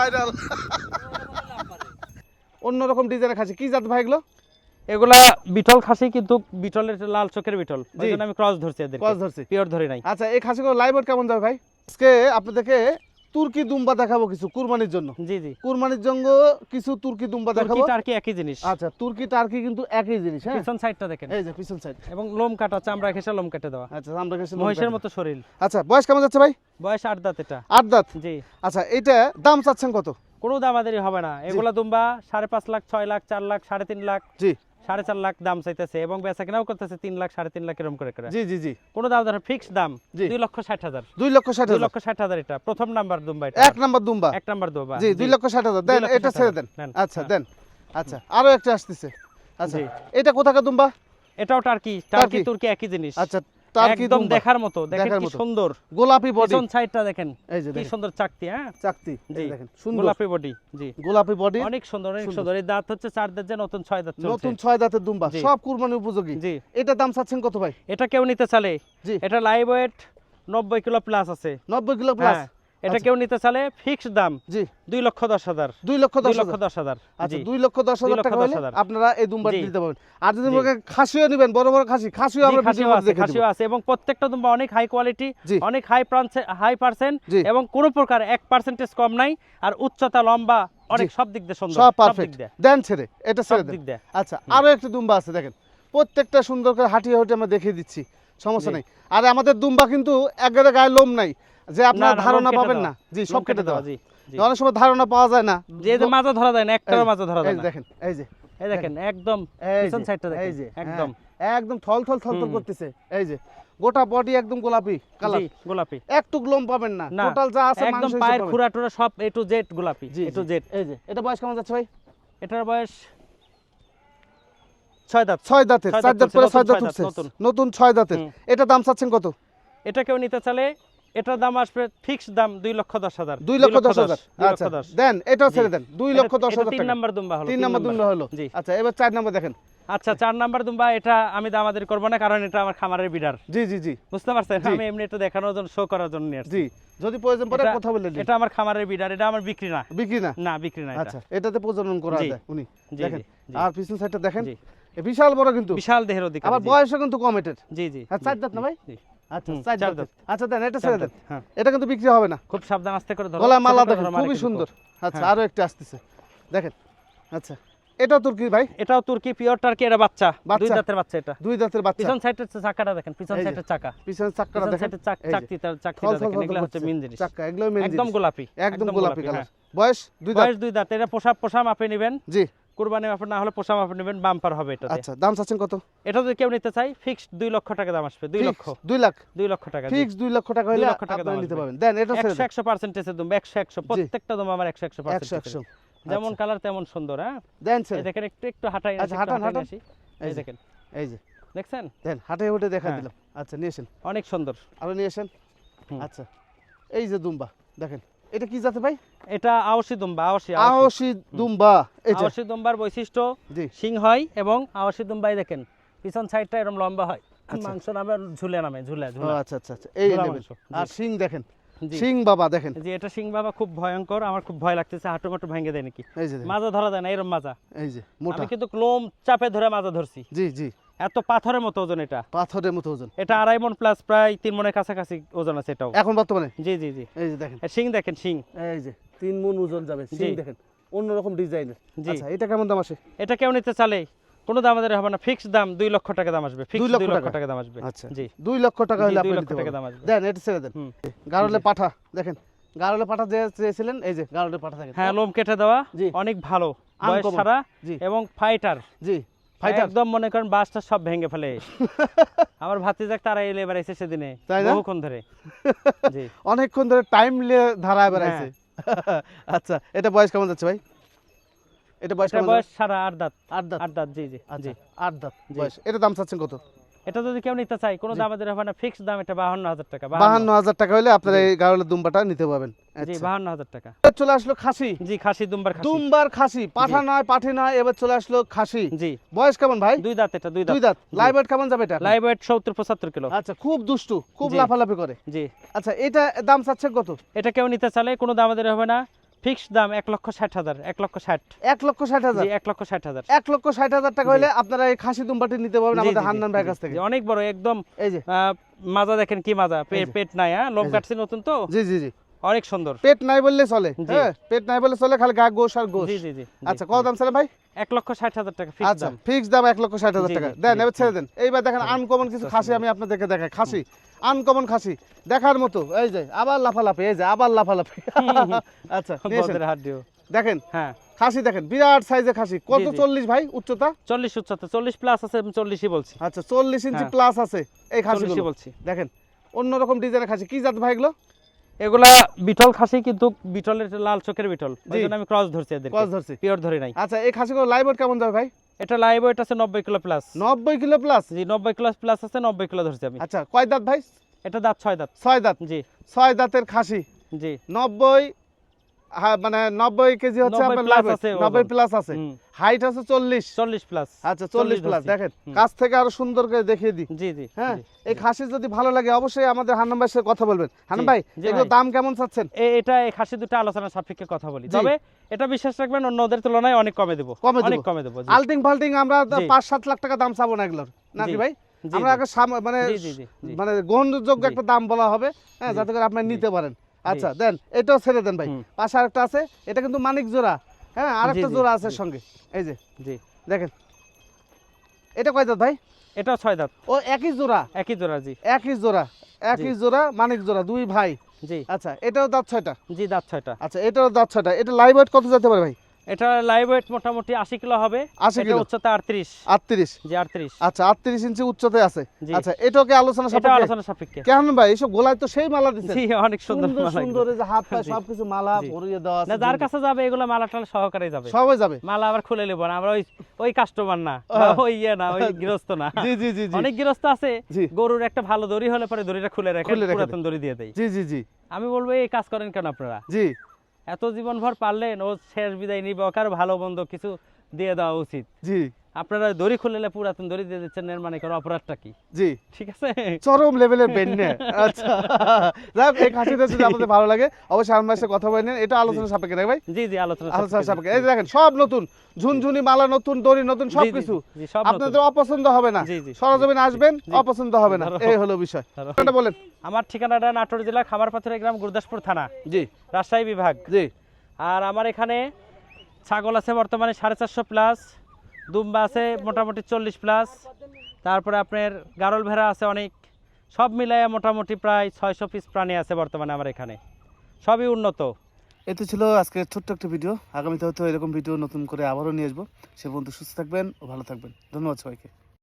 Viral অন্যরকম ডিজাইনের খাসি। কি জাত ভাইগুলো এগুলা? বিটল খাসি কিন্তু বিটলের লাল চোখের বিটল। আমি ক্রস ধরছি এদের ক্রস ধরছি। পিওর ধরে নাই। আচ্ছা এই খাসিগুলো লাইভ কেমন যাবে ভাই? আজকে আপনাদেরকে তুর্কি দুম্বা দেখাবো কিছু কুরবানির জন্য। জি জি। কুরবানির জন্য কিছু তুর্কি দুম্বা দেখাবো। টার্কি একই জিনিস। আচ্ছা তুর্কি টার্কি কিন্তু একই জিনিস হ্যাঁ? পিছন সাইডটা দেখেন। এই যে পিছন সাইড এবং লোম কাটা চামড়া ঘেঁষে লোম কেটে দেওয়া। আচ্ছা আমরা কাছে মহিষের মতো শরীর। আচ্ছা বয়স কেমন যাচ্ছে ভাই? বয়স আট দাঁত এটা। আট দাঁত? জি। আচ্ছা এটা দাম চাচ্ছেন কত? কোনো দামাদারি হবে না। এগুলা দুম্বা সাড়ে পাঁচ লাখ ছয় লাখ চার লাখ সাড়ে তিন লাখ। জি। সাড়ে চার লাখ দাম চাইতেছে এবং বেচা কেনাও করতেছে তিন লাখ সাড়ে তিন লাখ এরকম করে করে। জি জি জি। কোনো দাম ধরেন ফিক্স দাম দুই লক্ষ ষাট হাজার। দুই লক্ষ ষাট দুই লক্ষ ষাট হাজার এটা। প্রথম নাম্বার দুম্বা এটা। এক নাম্বার দুম্বা? এক নাম্বার দুম্বা। জি দুই লক্ষ ষাট হাজার। দেন এটা ছেড়ে দেন। আচ্ছা হ্যাঁ। দেন। আচ্ছা আরও একটা আসতেছে। আচ্ছা এটা কোথাকার দুম্বা? এটাও টার্কি। Turkey turkey. তুর্কি একই জিনিস। আচ্ছা তার একদম দেখার মতো দেখেন কি সুন্দর। গোলাপি বডি। পিছন সাইডটা দেখেন এই যে কি সুন্দর চাকতি হ্যাঁ? চাকতি এই দেখেন সুন্দর। গোলাপি বডি জি। গোলাপি বডি অনেক সুন্দর অনেক সুন্দর। সুন্দর। এই দাঁত হচ্ছে চার দাঁত যে নতুন ছয় দাঁত চলছে। নতুন ছয় দাঁতের দুম্বা সব কুরবানি উপযোগী। জি। এটা দাম চাচ্ছেন কত ভাই? এটা কেউ নিতে চালে জি। এটা লাইভ ওয়েট নব্বই কিলো প্লাস আছে। নব্বই কিলো প্লাস এটা আচ্ছা। কেউ নিতে চালে ফিক্স দাম জি। দুই লক্ষ দশ হাজার। দুই লক্ষ দশ লক্ষ দশ হাজার। আচ্ছা দুই লক্ষ দশ হাজার টাকা হলে আপনারা এই দুম্বাটি জি। দিতে পারবেন। আর যদি খাসিও নেবেন বড় বড় খাসি খাসিও আমরা খাসিও আছে খাসিও আছে এবং প্রত্যেকটা দুম্বা অনেক হাই কোয়ালিটি অনেক হাই হাই পার্সেন্ট এবং কোনো প্রকার এক পার্সেন্টেজ কম নাই। আর উচ্চতা লম্বা অনেক সব দিক দিয়ে সুন্দর সব পারফেক্ট দেন ছেড়ে এটা ছেড়ে দিক দিয়ে। আচ্ছা আরও একটা দুম্বা আছে দেখেন। প্রত্যেকটা সুন্দর করে হাঁটিয়ে হাঁটিয়ে আমরা দেখিয়ে দিচ্ছি সমস্যা। নেই। আর আমাদের দুম্বা কিন্তু একবারে গায়ে লোম নাই। যে আপনার ধারণা পাবেন না। জি সব কেটে দেওয়া জি অনেক সময় ধারণা পাওয়া যায় না যে যে মাজা ধরা যায় না একটাও এই- ধরা যায় না। দেখেন এই যে। এই দেখেন একদম পিছন সাইডটা এই যে একদম হ্যাঁ, একদম। থল থল থল থল করতেছে। এই যে গোটা বডি একদম গোলাপি কালার গোলাপি। একটু লোম পাবেন না। টোটাল যা আছে একদম পায়ের খুরা টুরা সব এ টু জেড গোলাপি এ টু জেড এই যে এটা বয়স কেমন যাচ্ছে ভাই? এটার বয়স ছয় দাঁত। ছয় দাঁতের চার দাঁত চলছে, ছয় দাঁত উঠছে। নতুন। ছয় দাঁতের। এটা দাম চাচ্ছেন কত? এটা কেউ নিতে চালে এটার দাম আসবে ফিক্স দাম দুই লক্ষ দশ হাজার। দুই লক্ষ দশ হাজার। আচ্ছা দেন এটাও ছেড়ে দেন দুই লক্ষ দশ হাজার তিন টাকা। নাম্বার দুম্বা হলো তিন নাম্বার দুম্বা হলো। জি। আচ্ছা এবার চার নাম্বার দেখেন। আচ্ছা চার নাম্বার দুম্বা এটা আমি দামাদারি করব না কারণ এটা আমার খামারের বিডার জি জি জি। বুঝতে পারছেন? আমি এমনি একটু দেখানোর জন্য শো করার জন্য জি যদি প্রয়োজন পড়ে কথা বলে এটা আমার খামারের বিডার এটা আমার বিক্রি না। বিক্রি না? না বিক্রি না আচ্ছা এটাতে প্রজনন করা যায় উনি। দেখেন। আর পিছন সাইডটা দেখেন। বিশাল বড় কিন্তু। বিশাল দেহের অধিকার আবার বয়সও কিন্তু কম এটার। জি জি। চার দাঁত না ভাই? জি। আচ্ছা হুম, চার চার দাঁতের। দাঁত। আচ্ছা দেন এটা ছেড়ে দেন। হ্যাঁ। এটা কিন্তু বিক্রি হবে না। খুব সাবধান আস্তে করে ধরো। গলা মালা দেখেন খুবই সুন্দর। আচ্ছা হ্যাঁ। আরও একটা আসতেছে। দেখেন আচ্ছা এটাও তুর্কি ভাই? এটাও তুর্কি পিওর টার্কি এটা বাচ্চা। দুই দাঁতের বাচ্চা এটা। দুই দাঁতের বাচ্চা। পিছন সাইডের চাকাটা দেখেন পিছন সাইডের চাকা। পিছনের চাক্কাটা দেখেন। সাইডের চাক চাকতি তার চাকতিটা থল থল দেখেন এগুলো হচ্ছে করছে। জিনিস। চাক্কা এগুলো মেন একদম গোলাপি একদম গোলাপি কালার হ্যাঁ। বয়স দুই দাঁত? বয়স দুই দাঁত এটা পোষা পোষা মাপে নেবেন। জি। কুরবানি মাপে না হলে পোষা মাপে নেবেন বাম্পার হবে এটা আচ্ছা দাম চাচ্ছেন কত? এটা যদি কেউ নিতে চাই ফিক্সড দুই লক্ষ টাকা দাম আসবে দুই লক্ষ। দুই লাখ? দুই লক্ষ টাকা। ফিক্স দুই লক্ষ টাকা হলে দুই লক্ষ টাকা দাম নিতে পারবেন। দেন এটা ছেড়ে একশো একশো পার্সেন্টেজের দুম একশো একশো প্রত্যেকটা দুম আমার একশো একশো একশো একশো। পার্সেন্ট যেমন কালার তেমন সুন্দর হ্যাঁ? দেন ছেড়ে দেখেন একটু একটু হাঁটাই আচ্ছা, হাঁটান, হাঁটান। এই দেখেন। এই যে। দেখছেন? দেন হাটে উঠে দেখা হ্যাঁ। দিলাম। আচ্ছা নিয়ে এসেন অনেক সুন্দর। আরও নিয়ে এসেন আচ্ছা এই যে দুম্বা দেখেন। এটা কি জাতে ভাই? এটা আওসি দুম্বা আওসি আওসি দুম্বা এটা আওসি দুম্বার বৈশিষ্ট্য সিং হয় এবং আওয়াসি দুম্বাই দেখেন পিছন সাইডটা এরকম লম্বা হয়। আচ্ছা। মাংস নামে ঝুলে নামে ঝুলে ঝুলে। আচ্ছা আচ্ছা আচ্ছা এই নেবেন আর সিং দেখেন সিং বাবা দেখেন। জি এটা সিং বাবা খুব ভয়ঙ্কর আমার খুব ভয় লাগতেছে হাঁটু মাটু ভেঙে দেয় নাকি? মাজা ধরা যায় না এরকম মাজা। এই যে মোটা। আমি কিন্তু লোম চাপে ধরে মাজা ধরছি। জি জি। এত পাথরের মতো ওজন এটা। পাথরের মতো ওজন। এটা আড়াই মন প্লাস প্রায় তিন মনের কাছাকাছি ওজন আছে এটাও। এখন বর্তমানে? জি জি জি। এই যে দেখেন। শিং দেখেন শিং। এই যে তিন মন ওজন যাবে সিং দেখেন। অন্যরকম ডিজাইনের। আচ্ছা এটা কেমন দাম আসে? এটা কেউ নিতে চালে কোনো দাম আমাদের হবে না। ফিক্স দাম দুই লক্ষ টাকা দাম আসবে। ফিক্স দুই লক্ষ টাকা? দাম আসবে। আচ্ছা। জি। দুই লক্ষ টাকা হলে আপনি লক্ষ টাকা। দাম আসবে। দেন এটা ছেড়ে দেন। গারলে পাঠা দেখেন। গারলে পাঠা যে চেয়েছিলেন এই যে গারলে পাঠা দেখেন। হ্যাঁ লোম কেটে দেওয়া জি। অনেক ভালো। বয়স। ছাড়া এবং ফাইটার জি। ফাইটার। একদম মনে করেন বাসটা সব ভেঙে ফেলে। আমার ভাতিজাক তারা এলে বেড়াইছে সেদিনে বহুক্ষণ ধরে। অনেকক্ষণ ধরে টাইম লিয়ে ধারায় বেড়াইছে। হ্যাঁ। আচ্ছা এটা বয়স কেমন যাচ্ছে ভাই? এটা বয়স বয়স সারা আট দাঁত। আট দাঁত? আট দাঁত জি জি আচ্ছা জি। আট দাঁত বয়স। এটা দাম চাচ্ছেন কত? এটা যদি কেউ নিতে চাই কোনো। দাম হবে না ফিক্স দাম এটা বাহান্ন হাজার টাকা বাহান্ন। হাজার টাকা হলে আপনারা এই গারলের দুম্বাটা নিতে পারবেন। জি আচ্ছা। বাহান্ন হাজার টাকা। এবার চলে আসলো খাসি। জি খাসি দুম্বার খাসি। দুম্বার খাসি পাঠা নয় পাঠি নয় এবার চলে আসলো খাসি। জি। বয়স কেমন ভাই? দুই দাঁত এটা দুই দাঁত। দুই দাঁত। লাইভ ওয়েট কেমন যাবে এটা? লাইভ ওয়েট সত্তর পঁচাত্তর কিলো। আচ্ছা খুব দুষ্টু খুব লাফালাফি করে। জি। আচ্ছা এটা দাম চাচ্ছে কত? এটা কেউ নিতে চালে কোনো দাম হবে না দাম এক লক্ষ ষাট হাজার এক লক্ষ ষাট। এক লক্ষ ষাট হাজার? এক লক্ষ ষাট হাজার। এক লক্ষ ষাট হাজার টাকা। হলে আপনারা এই খাসি দুম্বাটি নিতে পারবেন আমাদের হান্নান ভাইয়ের কাছ থেকে। অনেক বড় একদম এই যে। মাজা দেখেন কি মাজা? পেট নাই হ্যাঁ? লোম কাটছে নতুন তো? জি জি জি। অনেক সুন্দর। পেট নাই বললে চলে হ্যাঁ? পেট নাই বললে চলে খালি গা গোশ আর গোশ। জি জি জি আচ্ছা। কত দাম ভাই? এক লক্ষ ষাট হাজার টাকা ফিক্সড আচ্ছা দাম। ফিক্স দাম এক লক্ষ ষাট হাজার টাকা। দেন এবার ছেড়ে দেন। এইবার দেখেন হ্যাঁ। আনকমন কিছু আচ্ছা, খাসি আমি আপনাদেরকে দেখাই। খাসি। আনকমন খাসি। দেখার মতো। এই যে আবার লাফালাফি এই যে আবার লাফালাফি। আচ্ছা হাত দিও দেখেন হ্যাঁ। খাসি দেখেন বিরাট সাইজের খাসি। কত। চল্লিশ ভাই উচ্চতা? চল্লিশ উচ্চতা চল্লিশ প্লাস আছে আমি চল্লিশই বলছি। আচ্ছা চল্লিশ ইঞ্চি হ্যাঁ। প্লাস আছে এই চল্লিশই বলছি। দেখেন অন্যরকম ডিজাইনের খাসি। কি জাত ভাই এগুলো? এগুলা বিটল খাসি কিন্তু বিটলের লাল চোখের বিটল। আমি ক্রস ধরছি এদের কস ধরছি। পিওর ধরে নাই। আচ্ছা এই খাসিগুলো লাইভ কেমন যাবে ভাই? এটা লাইভ ওয়েট আছে নব্বই কিলো প্লাস নব্বই কিলো প্লাস জি নব্বই কিলো প্লাস আছে নব্বই কিলো ধরছি আমি। আচ্ছা কয় দাঁত ভাই? এটা দাঁত ছয় দাঁত। ছয় দাঁত। জি। ছয় দাঁতের খাসি। জি। নব্বই হ্যাঁ, মানে নব্বই কেজি হচ্ছে আপনার plus live আছে ওজন। নব্বই প্লাস আছে। হাইট আছে চল্লিশ। চল্লিশ প্লাস আচ্ছা চল্লিশ প্লাস দেখেন কাছ থেকে আরও সুন্দর করে দেখিয়ে দিই। জি জি হ্যাঁ এই খাসি যদি ভালো লাগে অবশ্যই আমাদের হান্নান ভাইয়ের সাথে কথা বলবেন। হান্নান ভাই এগুলো দাম কেমন চাচ্ছেন? এটা এই খাসি দুটো আলোচনার সাপেক্ষে কথা বলি। তবে এটা বিশ্বাস রাখবেন অন্যদের তুলনায় অনেক কমে দেবো। অনেক কমে দেবো। আলটিং ফাল্টিং আমরা তো জি। পাঁচ সাত লাখ টাকা দাম চাবো না এগুলোর। নাকি ভাই? আমরা সাম- মানে। মানে গ্রহণযোগ্য একটা দাম বলা হবে। হ্যাঁ যাতে করে আপনি নিতে পারেন। আচ্ছা দেন এটাও ছেড়ে দেন ভাই। পাশে আরেকটা আছে এটা কিন্তু মানিক জোড়া। হ্যাঁ আরেকটা জোড়া আছে সঙ্গে। এই যে জি। দেখেন। এটা কয় দাঁত ভাই? এটা ছয় দাঁত। ও একই জোড়া? একই জোড়া জি। একই জোড়া একই জোড়া মানিক জোড়া দুই ভাই। জি। আচ্ছা এটাও দাঁত ছয়টা? জি দাঁত ছয়টা। আচ্ছা এটাও দাঁত ছয়টা। এটা লাইভ ওয়েট কত যেতে পারে ভাই? এটা লাইভ ওয়েট মোটামুটি আশি কিলো হবে। 80 কিলো। উচ্চতা আটত্রিশ। আটত্রিশ? জি আটত্রিশ। আচ্ছা আটত্রিশ ইঞ্চি উচ্চতায় আছে। আচ্ছা এটাও কি আলোচনা সাপেক্ষে? আলোচনা সাপেক্ষে। কেমন ভাই এসব গোলায় তো সেই মালা দিচ্ছে জি অনেক সুন্দর মালা সুন্দর যে হাত। সবকিছু মালা। পরিয়ে দেওয়া না যার কাছে যাবে এগুলো মালা টালা সহকারে যাবে। সবাই যাবে? মালা আবার খুলে নেব না আমরা ওই ওই কাস্টমার না। ওই ইয়ে না ওই গৃহস্থ না। জি জি জি অনেক গৃহস্থ আছে গরুর একটা ভালো দড়ি হলে পরে দড়িটা খুলে রাখে পুরাতন দড়ি দিয়ে দেয়। জি জি জি। আমি বলব এই কাজ করেন কেন আপনারা? জি। এত জীবনভর পারলেন, ও শেষ বিদায় নিবে, ওকে ভালো মন্দ কিছু দিয়ে দেওয়া উচিত। জি। আপনারা দড়ি খুললে পুরাতন দড়ি দিয়ে দিচ্ছেন এর মানে অপরাধটা কি? জি। ঠিক আছে? চরম লেভেলের বেন্নে আচ্ছা। যাই হোক, এই খাসিটা যদি আপনাদের ভালো লাগে। অবশ্যই আমার সাথে কথা বলে নেন। এটা আলোচনা সাপেক্ষে নাকি ভাই। জি জি আলোচনা আলোচনা সাপেক্ষে, এই দেখেন সব নতুন। ঝুনঝুনি মালা নতুন দড়ি নতুন সবকিছু। আপনাদের অপছন্দ হবে না। সরজমিন আসবেন অপছন্দ হবে না। এই হলো বিষয়। বলেন। আমার ঠিকানাটা নাটোর জেলা খামারপাথরের গ্রাম গুরদাসপুর থানা। জি। রাজশাহী বিভাগ। জি। আর আমার এখানে ছাগল আছে বর্তমানে সাড়ে চারশো প্লাস দুম্বা আছে মোটামুটি চল্লিশ প্লাস তারপরে আপনার গারল ভেড়া আছে অনেক। সব মিলাইয়া মোটামুটি প্রায় ছয়শো পিস প্রাণী আছে বর্তমানে আমার এখানে। সবই উন্নত। এতে ছিল আজকে ছোট্ট একটা ভিডিও। আগামীতে হয়তো এরকম ভিডিও নতুন করে আবারও নিয়ে আসব। সে পর্যন্ত সুস্থ থাকবেন ও ভালো থাকবেন। ধন্যবাদ সবাইকে।